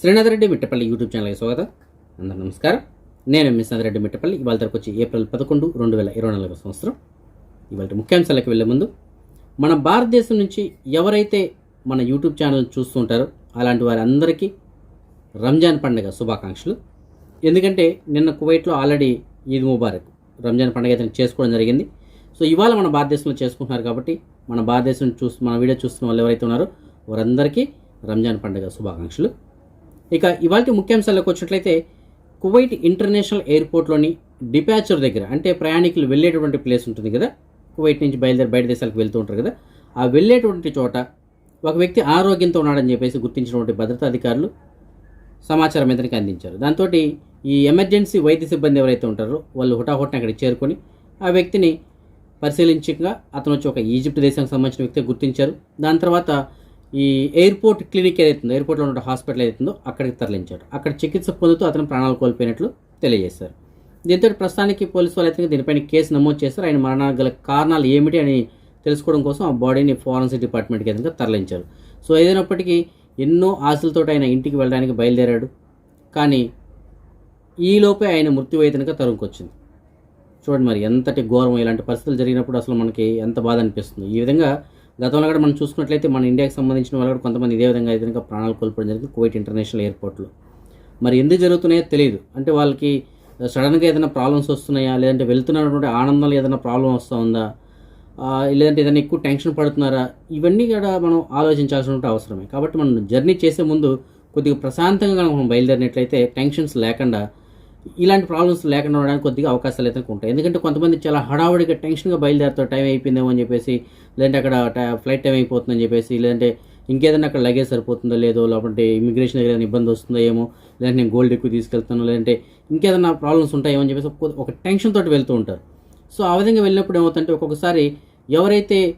Srinath Reddy Mittapalli YouTube ఛానల్కి స్వాగతం. అందరూ నమస్కారం. నేను మిస్నాథ్ రెడ్డి మిట్టపల్లి. ఇవాళ తరకు వచ్చి ఏప్రిల్ పదకొండు రెండు వేల ఇరవై నాలుగో సంవత్సరం. ఇవాళ ముఖ్యాంశాలకు వెళ్ళే ముందు మన భారతదేశం నుంచి ఎవరైతే మన యూట్యూబ్ ఛానల్ చూస్తుంటారో అలాంటి వారందరికీ రంజాన్ పండుగ శుభాకాంక్షలు. ఎందుకంటే నిన్న కువైట్లో ఆల్రెడీ ఈద్ ముబారక్ రంజాన్ పండుగ అయితే చేసుకోవడం జరిగింది. సో ఇవాళ మన భారతదేశంలో చేసుకుంటున్నారు కాబట్టి మన భారతదేశం చూస్తు మన వీడియో చూస్తున్న వాళ్ళు ఎవరైతే ఉన్నారో వారందరికీ రంజాన్ పండుగ శుభాకాంక్షలు. ఇక ఇవాళ ముఖ్యాంశాలకు వచ్చినట్లయితే కువైట్ ఇంటర్నేషనల్ ఎయిర్పోర్ట్లోని డిపాచర్ దగ్గర అంటే ప్రయాణికులు వెళ్ళేటువంటి ప్లేస్ ఉంటుంది కదా కువైట్ నుంచి బయలుదేరి బయట దేశాలకు వెళ్తూ ఉంటారు కదా ఆ వెళ్ళేటువంటి చోట ఒక వ్యక్తి ఆరోగ్యంతో ఉన్నాడని చెప్పేసి గుర్తించినటువంటి భద్రతా అధికారులు సమాచారం ఇతనికి అందించారు. దాంతో ఈ ఎమర్జెన్సీ వైద్య సిబ్బంది ఎవరైతే ఉంటారో వాళ్ళు హుటాహుటిన అక్కడికి చేరుకొని ఆ వ్యక్తిని పరిశీలించగా అతను వచ్చి ఒక ఈజిప్ట్ దేశానికి సంబంధించిన వ్యక్తి గుర్తించారు. దాని తర్వాత ఈ ఎయిర్పోర్ట్ క్లినిక్ ఏదైతుందో ఎయిర్పోర్ట్లో ఉన్న హాస్పిటల్ ఏదైతుందో అక్కడికి తరలించాడు. అక్కడ చికిత్స పొందుతూ అతను ప్రాణాలు కోల్పోయినట్లు తెలియజేశారు. దీంతో ప్రస్తుతానికి పోలీసు వాళ్ళు అయితే దీనిపైన కేసు నమోదు చేశారు. ఆయన మరణానికి గల కారణాలు ఏమిటి అని తెలుసుకోవడం కోసం ఆ బాడీని ఫారెన్సిక్ డిపార్ట్మెంట్కి ఏదైనా తరలించారు. సో ఏదైనప్పటికీ ఎన్నో ఆశలతో ఆయన ఇంటికి వెళ్ళడానికి బయలుదేరాడు. కానీ ఈలోపే ఆయన మృత్యువేతనగా తరుముకొచ్చింది. చూడండి మరి ఎంతటి ఘోరం ఇలాంటి పరిస్థితులు జరిగినప్పుడు అసలు మనకి ఎంత బాధ అనిపిస్తుంది. ఈ విధంగా గతంలో కూడా మనం చూసుకున్నట్లయితే మన ఇండియాకి సంబంధించిన వాళ్ళు కూడా కొంతమంది ఇదే విధంగా అయితే కనుక ప్రాణాలు కోల్పోవడం జరిగింది కువైట్ ఇంటర్నేషనల్ ఎయిర్పోర్ట్లో. మరి ఎందుకు జరుగుతున్నాయో తెలియదు అంటే వాళ్ళకి సడన్గా ఏదైనా ప్రాబ్లమ్స్ వస్తున్నాయా? లేదంటే వెళ్తున్నటువంటి ఆనందంలో ఏదైనా ప్రాబ్లం వస్తూ ఉందా? లేదంటే ఏదైనా ఎక్కువ టెన్షన్ పడుతున్నారా? ఇవన్నీ కూడా మనం ఆలోచించాల్సిన అవసరమే. కాబట్టి మనం జర్నీ చేసే ముందు కొద్దిగా ప్రశాంతంగా మనం బయలుదేరినట్లయితే టెన్షన్స్ లేకుండా ఇలాంటి ప్రాబ్లమ్స్ లేకుండా ఉండడానికి కొద్దిగా అవకాశాలు అయితే ఉంటాయి. ఎందుకంటే కొంతమంది చాలా హడావుడిగా టెన్షన్గా బయలుదేరుతారు. టైం అయిపోయిందేమో అని చెప్పేసి లేదంటే అక్కడ ఫ్లైట్ టైం అయిపోతుందని చెప్పేసి లేదంటే ఇంకేదైనా అక్కడ లగేజ్ సరిపోతుందో లేదో లేకపోతే ఇమిగ్రేషన్ దగ్గర ఏదైనా ఇబ్బంది వస్తుందో ఏమో లేదంటే నేను గోల్డ్ ఎక్కువ తీసుకెళ్తాను లేదంటే ఇంకేదైనా ప్రాబ్లమ్స్ ఉంటాయేమో అని చెప్పేసి ఒక- టెన్షన్ తోటి వెళ్తూ ఉంటారు. సో ఆ విధంగా వెళ్ళినప్పుడు ఏమవుతుందంటే ఒక్కొక్కసారి ఎవరైతే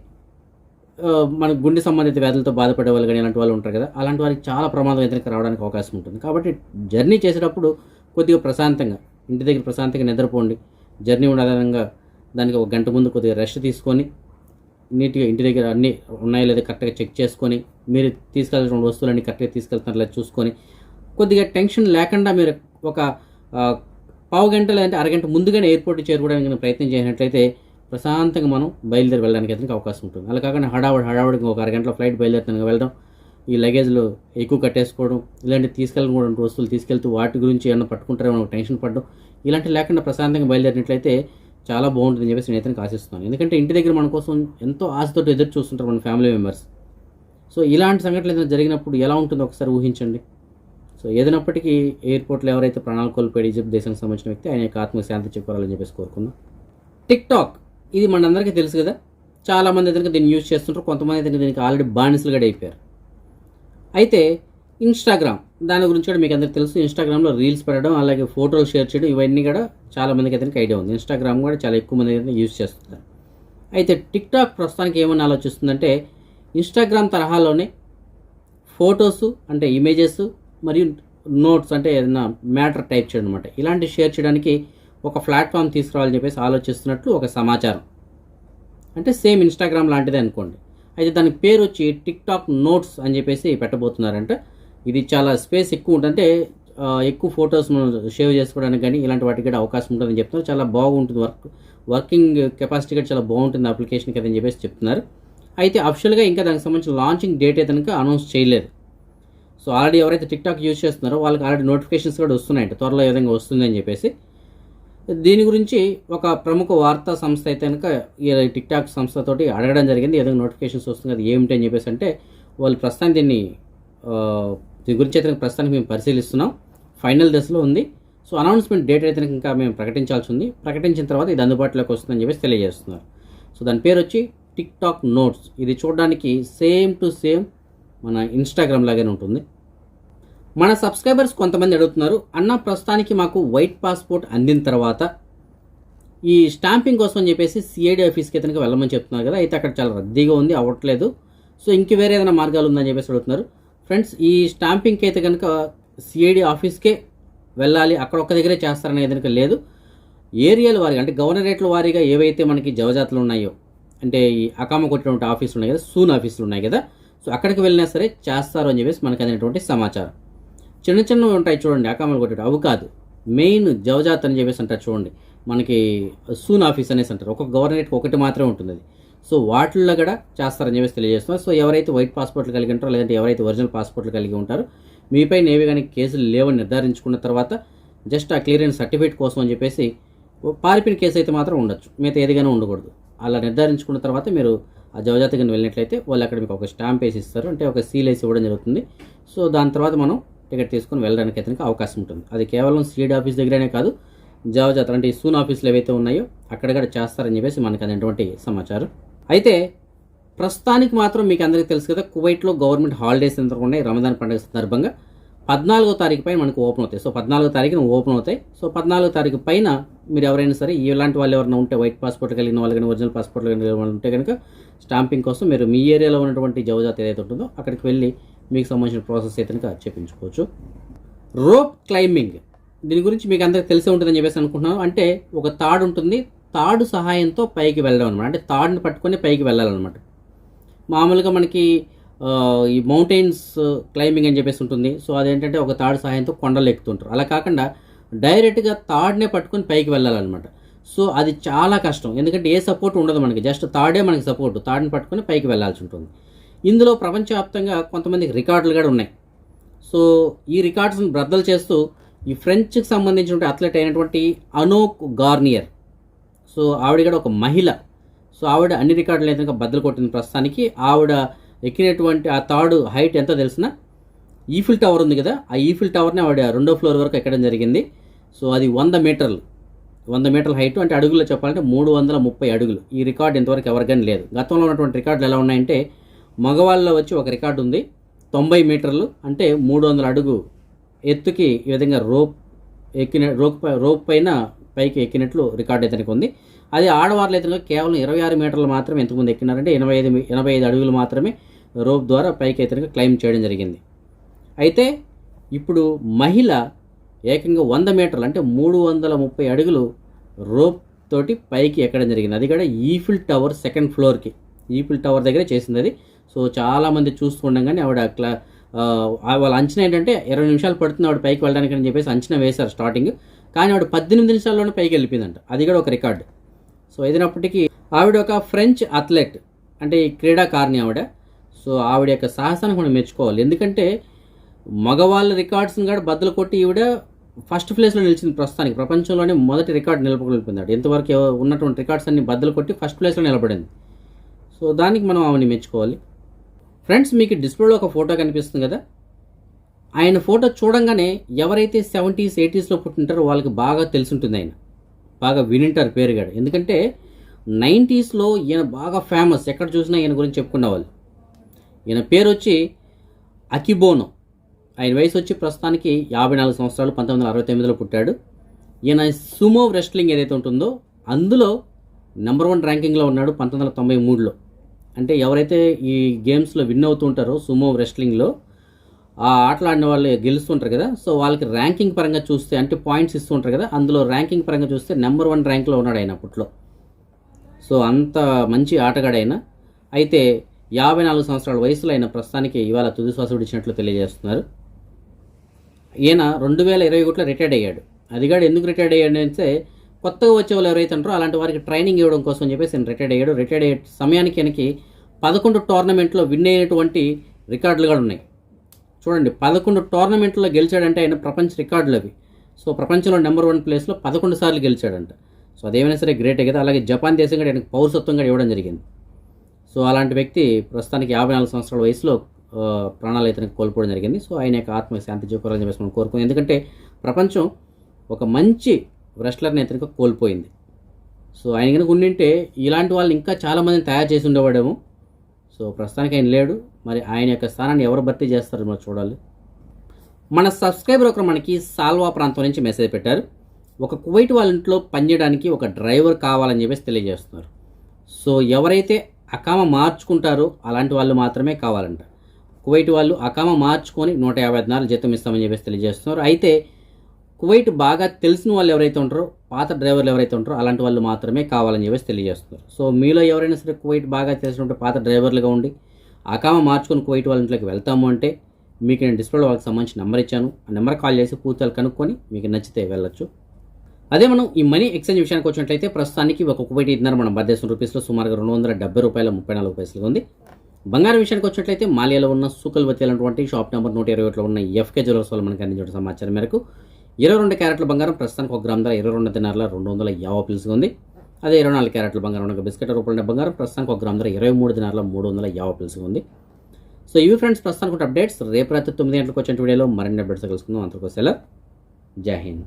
మన గుండె సంబంధిత వ్యాధులతో బాధపడే వాళ్ళు కానీ ఇలాంటి వాళ్ళు ఉంటారు కదా అలాంటి వారికి చాలా ప్రమాదం అయితే రావడానికి అవకాశం ఉంటుంది. కాబట్టి జర్నీ చేసేటప్పుడు కొద్దిగా ప్రశాంతంగా ఇంటి దగ్గర ప్రశాంతంగా నిద్రపోండి. జర్నీ ఉండదంగా దానికి ఒక గంట ముందు కొద్దిగా రెస్ట్ తీసుకొని నీట్గా ఇంటి దగ్గర అన్నీ ఉన్నాయో లేదో కరెక్ట్గా చెక్ చేసుకొని మీరు తీసుకెళ్ళిన వస్తువులన్నీ కరెక్ట్గా తీసుకెళ్తున్నారు చూసుకొని కొద్దిగా టెన్షన్ లేకుండా మీరు ఒక పావు గంట లేదంటే అరగంట ముందుగానే ఎయిర్పోర్ట్ చేరుకోవడానికి ప్రయత్నం చేసినట్లయితే ప్రశాంతంగా మనం బయలుదేరి వెళ్ళడానికి అయితే అవకాశం ఉంటుంది. అలా కాకుండా హడావుడి హడావుడికి ఒక అరగంటలో ఫ్లైట్ బయలుదేరుతాను వెళ్ళడం ఈ లగేజ్లో ఎక్కువ కట్టేసుకోవడం ఇలాంటి తీసుకెళ్ళకూడని వస్తువులు తీసుకెళ్తూ వాటి గురించి ఏమైనా పట్టుకుంటారేమో టెన్షన్ పడడం ఇలాంటి లేకుండా ప్రశాంతంగా బయలుదేరినట్లయితే చాలా బాగుంటుందని చెప్పేసి నేను అయితే ఆశిస్తున్నాను. ఎందుకంటే ఇంటి దగ్గర మన కోసం ఎంతో ఆశతో ఎదురు చూస్తుంటారు మన ఫ్యామిలీ మెంబర్స్ సో ఇలాంటి సంఘటనలు ఏదైనా జరిగినప్పుడు ఎలా ఉంటుందో ఒకసారి ఊహించండి. సో ఏదైనప్పటికీ ఎయిర్పోర్ట్లో ఎవరైతే ప్రాణాలు కోల్పోయాడు ఈజిప్ట్ దేశానికి సంబంధించిన వ్యక్తి ఆయన యొక్క ఆత్మశాంతి శాంతి చెప్పేసి కోరుకుందాం. టిక్ టాక్ ఇది మనందరికీ తెలుసు కదా. చాలామంది అయితే దీన్ని యూజ్ చేస్తుంటారు. కొంతమంది అయితే దీనికి ఆల్రెడీ బానిసలుగా అయిపోయారు. అయితే ఇన్స్టాగ్రామ్ దాని గురించి కూడా మీకు అందరికీ తెలుసు. ఇన్స్టాగ్రామ్లో రీల్స్ పెట్టడం అలాగే ఫోటోలు షేర్ చేయడం ఇవన్నీ కూడా చాలా మందికి ఐడియా ఉంది. ఇన్స్టాగ్రామ్ కూడా చాలా ఎక్కువ మంది అయితే యూజ్ చేస్తున్నారు. అయితే టిక్ టాక్ ప్రస్తుతానికి ఏమని ఆలోచిస్తుందంటే ఇన్స్టాగ్రామ్ తరహాలోనే ఫొటోస్ అంటే ఇమేజెస్ మరియు నోట్స్ అంటే ఏదైనా మ్యాటర్ టైప్ చేయడం అనమాట ఇలాంటి షేర్ చేయడానికి ఒక ప్లాట్ఫామ్ తీసుకురావాలని చెప్పేసి ఆలోచిస్తున్నట్లు ఒక సమాచారం. అంటే సేమ్ ఇన్స్టాగ్రామ్ లాంటిదే అనుకోండి. అయితే దాని పేరు వచ్చి టిక్ టాక్ నోట్స్ అని చెప్పేసి పెట్టబోతున్నారంట. ఇది చాలా స్పేస్ ఎక్కువ ఉంటుందంటే ఎక్కువ ఫొటోస్ మనం సేవ్ చేసుకోవడానికి కానీ ఇలాంటి వాటికి కూడా అవకాశం ఉంటుందని చెప్తున్నారు. చాలా బాగుంటుంది వర్క్ వర్కింగ్ కెపాసిటీ కూడా చాలా బాగుంటుంది అప్లికేషన్కి అని చెప్పేసి చెప్తున్నారు. అయితే అఫిషియల్గా ఇంకా దానికి సంబంధించిన లాంచింగ్ డేట్ అయితే కనుక అనౌన్స్ చేయలేదు. సో ఆల్రెడీ ఎవరైతే టిక్టాక్ యూజ్ చేస్తున్నారో వాళ్ళకి ఆల్రెడీ నోటిఫికేషన్స్ కూడా వస్తున్నాయంట త్వరలో ఏ విధంగా వస్తుందని చెప్పేసి. దీని గురించి ఒక ప్రముఖ వార్తా సంస్థ అయితే కనుక ఈ టిక్ టాక్ సంస్థతోటి అడగడం జరిగింది. ఏదైనా నోటిఫికేషన్స్ వస్తుంది అది ఏమిటి అని చెప్పేసి అంటే వాళ్ళు ప్రస్తుతానికి దీన్ని దీని గురించి అయితే ప్రస్తుతానికి మేము పరిశీలిస్తున్నాం. ఫైనల్ దశలో ఉంది. సో అనౌన్స్మెంట్ డేట్ అయితే ఇంకా మేము ప్రకటించాల్సి ఉంది. ప్రకటించిన తర్వాత ఇది అందుబాటులోకి వస్తుందని చెప్పేసి తెలియజేస్తున్నారు. సో దాని పేరు వచ్చి టిక్ టాక్ నోట్స్. ఇది చూడడానికి సేమ్ టు సేమ్ మన ఇన్స్టాగ్రామ్ లాగానే ఉంటుంది. మన సబ్స్క్రైబర్స్ కొంతమంది అడుగుతున్నారు అన్న ప్రస్తుతానికి మాకు వైట్ పాస్పోర్ట్ అందిన తర్వాత ఈ స్టాంపింగ్ కోసం అని చెప్పేసి సిఐడి ఆఫీస్కి అయితే వెళ్ళమని చెప్తున్నారు కదా అయితే అక్కడ చాలా రద్దీగా ఉంది అవ్వట్లేదు. సో ఇంక వేరే ఏదైనా మార్గాలు ఉందని చెప్పేసి అడుగుతున్నారు. ఫ్రెండ్స్ ఈ స్టాంపింగ్కి అయితే కనుక సిఐడి ఆఫీస్కే వెళ్ళాలి అక్కడ ఒక్క దగ్గరే చేస్తారనేది కనుక లేదు. ఏరియాల వారిగా అంటే గవర్నరేట్ల వారీగా ఏవైతే మనకి జవజాతలు ఉన్నాయో అంటే ఈ అకామ కొట్టినటువంటి ఆఫీసులు ఉన్నాయి కదా సూన్ ఆఫీసులు ఉన్నాయి కదా సో అక్కడికి వెళ్ళినా సరే చేస్తారు అని చెప్పేసి మనకు అందినటువంటి సమాచారం. చిన్న చిన్నవి ఉంటాయి చూడండి అకామలు కొట్టేటి అవి కాదు. మెయిన్ జవజాత్ అని చెప్పేసి అంటారు చూడండి. మనకి సూన్ ఆఫీస్ అనేసి అంటారు. ఒక గవర్నమెంట్కి ఒకటి మాత్రమే ఉంటుంది అది. సో వాటిల్లో కూడా చేస్తారని చెప్పేసి తెలియజేస్తున్నారు. సో ఎవరైతే వైట్ పాస్పోర్ట్లు కలిగి ఉంటారో లేదంటే ఎవరైతే ఒరిజినల్ పాస్పోర్ట్లు కలిగి ఉంటారో మీపై ఏవి కానీ కేసులు లేవని నిర్ధారించుకున్న తర్వాత జస్ట్ ఆ క్లియరెన్స్ సర్టిఫికేట్ కోసం అని చెప్పేసి పారిపోయిన కేసు అయితే మాత్రం ఉండొచ్చు. మిగతా ఏదిగానే ఉండకూడదు. అలా నిర్ధారించుకున్న తర్వాత మీరు ఆ జవజాతకి వెళ్ళినట్లయితే వాళ్ళు అక్కడ మీకు ఒక స్టాంప్ వేసి ఇస్తారు. అంటే ఒక సీల్ వేసి ఇవ్వడం జరుగుతుంది. సో దాని తర్వాత మనం టికెట్ తీసుకొని వెళ్ళడానికి అతనికి అవకాశం ఉంటుంది. అది కేవలం సీడ్ ఆఫీస్ దగ్గరనే కాదు జవజాత అంటే సూన్ ఆఫీసులు ఏవైతే ఉన్నాయో అక్కడ కూడా చేస్తారని చెప్పేసి మనకు అనేటువంటి సమాచారం. అయితే ప్రస్తుతానికి మాత్రం మీకు అందరికీ తెలుసు కదా కువైట్లో గవర్నమెంట్ హాలిడేస్ ఎంత ఉన్నాయి రమదాన్ పండుగ సందర్భంగా పద్నాలుగో తారీఖు పైన మనకు ఓపెన్ అవుతాయి. సో పద్నాలుగో తారీఖున ఓపెన్ అవుతాయి. సో పద్నాలుగో తారీఖు పైన మీరు ఎవరైనా సరే ఇలాంటి వాళ్ళు ఎవరైనా ఉంటే వైట్ పాస్పోర్ట్ కలిగిన వాళ్ళు కానీ ఒరిజినల్ పాస్పోర్ట్ కలిగిన వాళ్ళు ఉంటే కనుక స్టాంపింగ్ కోసం మీరు మీ ఏరియాలో ఉన్నటువంటి జవజాత ఏదైతే ఉంటుందో అక్కడికి వెళ్ళి మీకు సంబంధించిన ప్రాసెస్ అయితే కనుక చెప్పించుకోవచ్చు. రోప్ క్లైంబింగ్ దీని గురించి మీకు అందరికి తెలిసే ఉంటుందని చెప్పేసి అనుకుంటున్నాను. అంటే ఒక తాడు ఉంటుంది. తాడు సహాయంతో పైకి వెళ్ళడం అనమాట అంటే తాడుని పట్టుకొని పైకి వెళ్ళాలన్నమాట. మామూలుగా మనకి ఈ మౌంటైన్స్ క్లైంబింగ్ అని చెప్పేసి ఉంటుంది. సో అదేంటంటే ఒక తాడు సహాయంతో కొండలు ఎక్కుతుంటారు. అలా కాకుండా డైరెక్ట్గా తాడునే పట్టుకొని పైకి వెళ్ళాలన్నమాట. సో అది చాలా కష్టం. ఎందుకంటే ఏ సపోర్ట్ ఉండదు మనకి. జస్ట్ తాడే మనకి సపోర్ట్ తాడుని పట్టుకొని పైకి వెళ్ళాల్సి ఉంటుంది. ఇందులో ప్రపంచవ్యాప్తంగా కొంతమందికి రికార్డులు కూడా ఉన్నాయి. సో ఈ రికార్డ్స్ని బ్రద్దలు చేస్తూ ఈ ఫ్రెంచ్కి సంబంధించిన అథ్లెట్ అయినటువంటి అనోక్ గార్నియర్. సో ఆవిడ కూడా ఒక మహిళ. సో ఆవిడ అన్ని రికార్డులు అయితే బద్దలు కొట్టింది ప్రస్తుతానికి. ఆవిడ ఎక్కినటువంటి ఆ తాడు హైట్ ఎంతో తెలిసిన? ఈఫిల్ టవర్ ఉంది కదా ఆ ఈఫిల్ టవర్ని ఆవిడ రెండో ఫ్లోర్ వరకు ఎక్కడం జరిగింది. సో అది వంద మీటర్లు. వంద మీటర్ల హైట్ అంటే అడుగుల్లో చెప్పాలంటే మూడు వందల ముప్పై అడుగులు. ఈ రికార్డు ఇంతవరకు ఎవరికైనా లేదు. గతంలో ఉన్నటువంటి రికార్డులు ఎలా ఉన్నాయంటే మగవాళ్ళలో వచ్చి ఒక రికార్డు ఉంది. తొంభై మీటర్లు అంటే మూడు వందల అడుగు ఎత్తుకి ఈ విధంగా రోప్ ఎక్కిన రోప్ పై రోప్ పైన పైకి ఎక్కినట్లు రికార్డు ఇతనికి ఉంది. అది ఆడవాళ్ళు అయితే కేవలం ఇరవై ఆరు మీటర్లు మాత్రమే ఎంతమంది ఎక్కినారంటే ఎనభై ఐదు ఎనభై ఐదు అడుగులు మాత్రమే రోప్ ద్వారా పైకి అయితే క్లైమ్ చేయడం జరిగింది. అయితే ఇప్పుడు మహిళ ఏకంగా వంద మీటర్లు అంటే మూడు వందల ముప్పై అడుగులు రోప్ తోటి పైకి ఎక్కడం జరిగింది. అది కూడా ఈఫిల్ టవర్ సెకండ్ ఫ్లోర్కి. ఈఫిల్ టవర్ దగ్గరే చేసింది అది. సో చాలామంది చూస్తుండగానే ఆవిడ క్లా ఆ, వాళ్ళ అంచనా ఏంటంటే ఇరవై నిమిషాలు పడుతుంది ఆవిడ పైకి వెళ్ళడానికి అని చెప్పేసి అంచనా వేశారు స్టార్టింగ్. కానీ ఆవిడ పద్దెనిమిది నిమిషాల్లోనే పైకి వెళ్ళిపోయిందంట. అది కూడా ఒక రికార్డు. సో ఏదైనప్పటికీ ఆవిడ ఒక ఫ్రెంచ్ అథ్లెట్ అంటే ఈ క్రీడాకారిణి ఆవిడ. సో ఆవిడ యొక్క సాహసాన్ని మనం మెచ్చుకోవాలి. ఎందుకంటే మగవాళ్ళ రికార్డ్స్ని కూడా బద్దలు కొట్టి ఈవిడ ఫస్ట్ ప్లేస్లో నిలిచింది ప్రస్తుతానికి. ప్రపంచంలోనే మొదటి రికార్డు నిలబడిపోయింది ఇంతవరకు ఉన్నటువంటి రికార్డ్స్ అన్ని బద్దలు కొట్టి ఫస్ట్ ప్లేస్లో నిలబడింది. సో దానికి మనం ఆమెని మెచ్చుకోవాలి. ఫ్రెండ్స్ మీకు డిస్ప్లేలో ఒక ఫోటో కనిపిస్తుంది కదా? ఆయన ఫోటో చూడంగానే ఎవరైతే సెవెంటీస్ ఎయిటీస్లో పుట్టింటారో వాళ్ళకి బాగా తెలుసుంటుంది ఆయన. బాగా వినింటారు పేరుగాడు ఎందుకంటే నైంటీస్లో ఈయన బాగా ఫేమస్ ఎక్కడ చూసినా ఈయన గురించి చెప్పుకునే వాళ్ళు ఈయన పేరు వచ్చి అకిబోనో. ఆయన వయసు వచ్చి ప్రస్తుతానికి యాభై నాలుగు సంవత్సరాలు పంతొమ్మిది వందల అరవై తొమ్మిదిలో పుట్టాడు. ఈయన సుమో రెస్లింగ్ ఏదైతే ఉంటుందో అందులో నెంబర్ వన్ ర్యాంకింగ్లో ఉన్నాడు పంతొమ్మిది వందల తొంభై మూడులో. అంటే ఎవరైతే ఈ గేమ్స్లో విన్ అవుతూ ఉంటారో సుమో రెస్లింగ్లో ఆ ఆటలు ఆడిన వాళ్ళు గెలుస్తుంటారు కదా. సో వాళ్ళకి ర్యాంకింగ్ పరంగా చూస్తే అంటే పాయింట్స్ ఇస్తుంటారు కదా. అందులో ర్యాంకింగ్ పరంగా చూస్తే నెంబర్ వన్ ర్యాంక్లో ఉన్నాడు ఆయన అప్పట్లో. సో అంత మంచి ఆటగాడైన అయితే యాభై నాలుగు సంవత్సరాల వయసులో ఆయన ప్రస్తుతానికి ఇవాళ తుది శ్వాస విడిచినట్లు తెలియజేస్తున్నారు. ఈయన రెండు వేల ఇరవై ఒకటిలో రిటైర్డ్ అయ్యాడు. అదిగాడు ఎందుకు రిటైర్డ్ అయ్యాడు అంటే కొత్తగా వచ్చే వాళ్ళు ఎవరైతే ఉంటారో అలాంటి వారికి ట్రైనింగ్ ఇవ్వడం కోసం చెప్పేసి నేను రిటైర్డ్ అయ్యాడు. రిటైర్డ్ అయ్యే సమయానికి వెనక్కి పదకొండు టోర్నమెంట్లో విన్ అయినటువంటి రికార్డులు కూడా ఉన్నాయి. చూడండి పదకొండు టోర్నమెంట్లో గెలిచాడంటే ఆయన ప్రపంచ రికార్డులు అవి. సో ప్రపంచంలో నెంబర్ వన్ ప్లేస్లో పదకొండు సార్లు గెలిచాడంట. సో అదేమైనా సరే గ్రేటే కదా. అలాగే జపాన్ దేశం కూడా ఆయనకు పౌరసత్వం కూడా ఇవ్వడం జరిగింది. సో అలాంటి వ్యక్తి ప్రస్తుతానికి యాభై నాలుగు సంవత్సరాల వయసులో ప్రాణాలు అయితే కోల్పోవడం జరిగింది. సో ఆయన యొక్క ఆత్మ శాంతి చేకూరాలని చెప్పేసి మనం కోరుకుంది. ఎందుకంటే ప్రపంచం ఒక మంచి రెస్లర్ నేతనిక కోల్పోయింది. సో ఆయన కనుక ఉండింటే ఇలాంటి వాళ్ళు ఇంకా చాలామందిని తయారు చేసి ఉండేవాడేమో. సో ప్రస్తుతానికి ఆయన లేడు. మరి ఆయన యొక్క స్థానాన్ని ఎవరు భర్తీ చేస్తారో మనం చూడాలి. మన సబ్స్క్రైబర్ ఒకరు మనకి సాల్వా ప్రాంతం నుంచి మెసేజ్ పెట్టారు. ఒక కువైట్ వాళ్ళ ఇంట్లో పనిచేయడానికి ఒక డ్రైవర్ కావాలని చెప్పేసి తెలియజేస్తున్నారు. సో ఎవరైతే అకామ మార్చుకుంటారో అలాంటి వాళ్ళు మాత్రమే కావాలంట. కువైట్ వాళ్ళు అకామ మార్చుకొని నూట యాభై నాలుగు జీతం ఇస్తామని చెప్పేసి తెలియజేస్తున్నారు. అయితే కువైట్ బాగా తెలిసిన వాళ్ళు ఎవరైతే ఉంటారో పాత డ్రైవర్లు ఎవరైతే ఉంటారో అలాంటి వాళ్ళు మాత్రమే కావాలని చెప్పేసి తెలియజేస్తున్నారు. సో మీలో ఎవరైనా సరే కువైట్ బాగా తెలిసినటువంటి పాత డ్రైవర్లుగా ఉండి అకామ మార్చుకొని కువైట్ వాళ్ళ ఇంట్లోకి వెళ్తాము అంటే మీకు నేను డిస్ప్లేలో వాళ్ళకి సంబంధించిన నెంబర్ ఇచ్చాను. ఆ నెంబర్ కాల్ చేసి పూర్తిగా కనుక్కొని మీకు నచ్చితే వెళ్ళొచ్చు. అదే మనం ఈ మనీ ఎక్స్చేంజ్ విషయానికి వచ్చినట్లయితే ప్రస్తుతానికి ఒక కువైట్ ఇద్దరు మనం భారతదేశం రూపీస్లో సుమారుగా రెండు వందల డెబ్బై రూపాయల ముప్పై నాలుగు పైసలు ఉంది. బంగారం విషయానికి వచ్చినట్లయితే మాలియాలో ఉన్న సుకల్వతి అనేటువంటి షాప్ నెంబర్ నూట ఇరవై ఒకటిలో ఉన్న ఎఫ్కే జ్యువెలర్స్ వాళ్ళు మనకి అందించిన సమాచారం మేరకు ఇరవై రెండు క్యారెట్ల బంగారం ప్రస్తుతానికి ఒక గ్రామ్ ధర ఇరవై రెండు దినాల రెండు వందల యాభై పిలుసుగా ఉంది. అదే ఇరవై నాలుగు క్యారెట్ల బంగారం ఉన్న బిస్కెట్ రూపాయల బంగారం ప్రస్తుతానికి ఒక గ్రామ్ ధర ఇరవై మూడు దినాల మూడు వందల యాభై పిలుసుగా ఉంది. సో ఇవి ఫ్రెండ్స్ ప్రస్తుతానికి అప్డేట్స్ రేపు రాత్రి తొమ్మిది గంటలకు వచ్చిన వీడియోలో మరిన్ని అప్డేట్స్ కలుసుకుందాం. అంతకు సెలవు. జై హింద్.